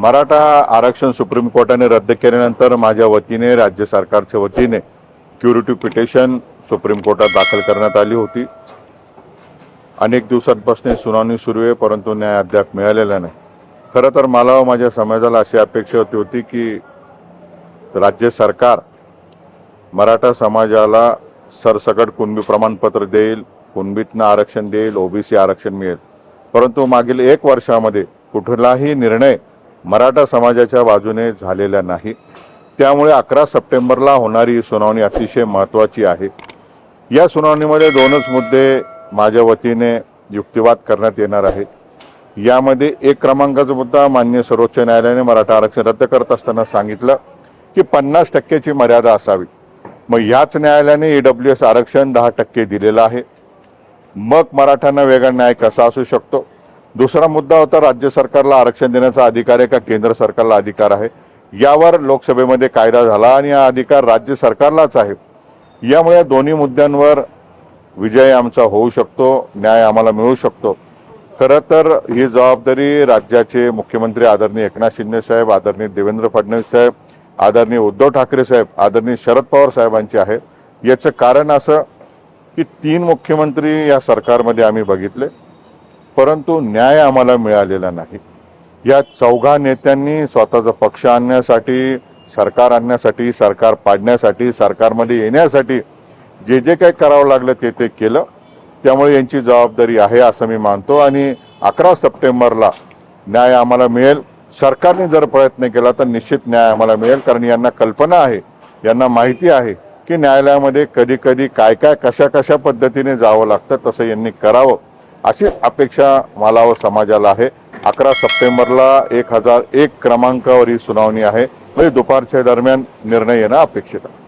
मराठा आरक्षण सुप्रीम कोर्टाने रद्द केल्यानंतर माझ्या वतीने राज्य सरकारच्या वतीने क्युरिटी पिटिशन सुप्रीम कोर्टात दाखल करण्यात आली होती. अनेक दिवसांपासून सुनावणी सुरू आहे परंतु न्याय अद्याप मिळालेला नाही. खरं तर मला व माझ्या समाजाला अशी अपेक्षा होती होती की राज्य सरकार मराठा समाजाला सरसकट कुणबी प्रमाणपत्र देईल कुणबीतनं आरक्षण देईल ओबीसी आरक्षण मिळेल. परंतु मागील एक वर्षामध्ये कुठलाही निर्णय मराठा समाजाच्या बाजूने झालेल्या नाही. त्यामुळे अकरा सप्टेंबरला होणारी ही सुनावणी अतिशय महत्त्वाची आहे. या सुनावणीमध्ये दोनच मुद्दे माझ्या वतीने युक्तिवाद करण्यात येणार आहे. यामध्ये एक क्रमांकाचा मुद्दा मान्य सर्वोच्च न्यायालयाने मराठा आरक्षण रद्द करत असताना सांगितलं की पन्नास टक्क्याची मर्यादा असावी. मग याच न्यायालयाने ईडब्ल्यू एस आरक्षण दहा टक्के दिलेलं आहे. मग मराठ्यांना वेगळा न्याय कसा असू शकतो? दुसरा मुद्दा होता राज्य सरकारला आरक्षण देण्याचा अधिकार आहे का? केंद्र सरकारला अधिकार आहे. यावर लोकसभेमध्ये कायदा झाला आणि हा अधिकार राज्य सरकारलाच आहे. यामुळे या दोन्ही मुद्द्यांवर विजय आमचा होऊ शकतो न्याय आम्हाला मिळू शकतो. खरं तर ही जबाबदारी राज्याचे मुख्यमंत्री आदरणीय एकनाथ शिंदे साहेब आदरणीय देवेंद्र फडणवीस साहेब आदरणीय उद्धव ठाकरे साहेब आदरणीय शरद पवार साहेबांची आहे. याचं कारण असं की तीन मुख्यमंत्री या सरकारमध्ये आम्ही बघितले. परंतु न्याय आम्हाला मिळालेला नाही. या चौघा नेत्यांनी स्वतःचा पक्ष आणण्यासाठी सरकार आणण्यासाठी सरकार पाडण्यासाठी सरकारमध्ये येण्यासाठी जे जे काही करावं लागलं ते ते केलं. त्यामुळे यांची जबाबदारी आहे असं मी मानतो आणि अकरा सप्टेंबरला न्याय आम्हाला मिळेल. सरकारने जर प्रयत्न केला तर निश्चित न्याय आम्हाला मिळेल कारण यांना कल्पना आहे यांना माहिती आहे की न्यायालयामध्ये कधी कधी काय काय कशा कशा पद्धतीने जावं लागतं तसं यांनी करावं. अशी अपेक्षा मला व समाजाला आहे. अकरा सप्टेंबरला एक हजार एक क्रमांकावर ही सुनावणी आहे. म्हणजे दुपारच्या दरम्यान निर्णय येणं अपेक्षित आहे.